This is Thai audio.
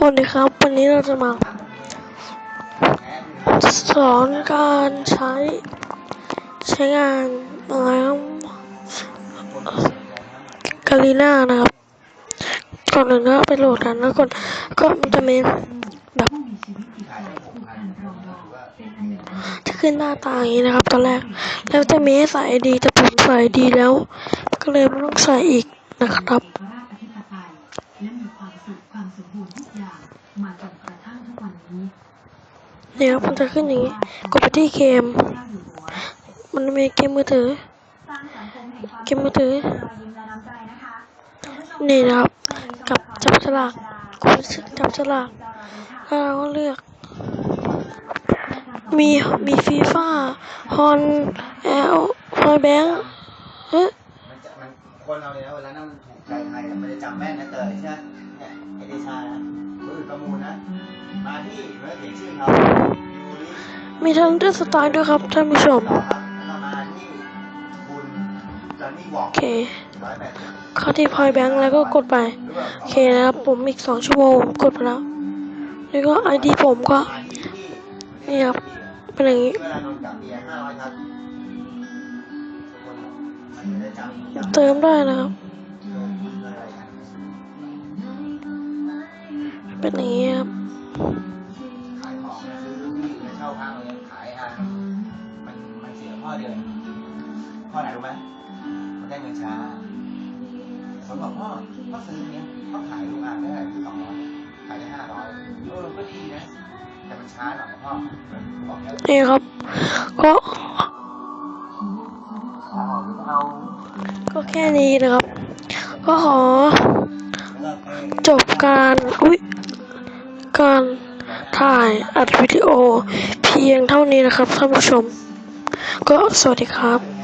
สวัสดีครับ วันนี้เราจะมาสอนการใช้ ใช้งานอะไรครับกาลีน่านะครับก่อนอื่นก็ไปโหลดกันแล้วกดก็มันจะมีแบบจะขึ้นหน้าตาอย่างนี้นะครับ ตอนแรก แล้วจะมีให้ใส่ไอดีแต่ผมใส่ดีแล้ว ก็เลยไม่ต้องใส่อีกนะครับ และมีความสุขความสมบูรณ์ทุกอย่างมาจนกระทั่งทุกวันนี้เนี่ยครับมันจะขึ้นอย่างนี้กดไปที่เกมเจ้าอยู่หัวมันมีเกมมือถือสร้างสังคมแห่งความเกมมือถือรอยยิ้มและน้ำใจนะคะคุณผู้ชมนี่นะครับช่วงกับจับฉลากกดจับฉลากแล้วเราก็เลือก มีมีฟีฟ่าฮอนแอลฮอยแบงค์เฮ้ยมันจะมันคนเราเนี่ยนะเวลานั้นมันถูกใจใครอะ มันจะจำแม่นนะเตยใช่ไหมเนี่ยไอเดชานะคนอื่นประมูลนะ มาที่เมื่อเขียนชื่อเขายูริมีทันเดอร์สไตล์ด้วยครับท่านผู้ชม ต่อครับแล้วก็มาที่คุณจอนนี่วอโอล์กเค ร้อยแปดสิบเข้าที่พอยแบงค์แล้วก็กดไป หรือว่าโอเคนะครับ ผมอีกสองชั่วโมงกดไปแล้ว แล้วก็ไอดีผมก็ มาที่ที่นี่ครับ เป็นอย่างนี้ เวลาโดนจับเบียร์ห้าร้อยครับคนมันจะได้จำจำเติมได้นะครับ เป็นอย่างนี้ครับขายของนะซื้อที่ไปเช่าพักเลยขายอะมันมันเสียข้อเดียวข้อไหนรู้ไหมมันได้เงินช้าผมบอกพ่อพ่อซื้อเนี้ยเขาขายโรงงานได้สองร้อยขายได้ห้าร้อยเออก็ดีนะแต่มันช้าหน่อยพ่อบอกแล้วนี่ครับ ก็เอาเอาก็แค่นี้นะครับ ก็ขอแล้วก็ จบการอุ้ยการถ่ายอัดวิดีโอเพียงเท่านี้นะครับท่านผู้ชม ก็สวัสดีครับ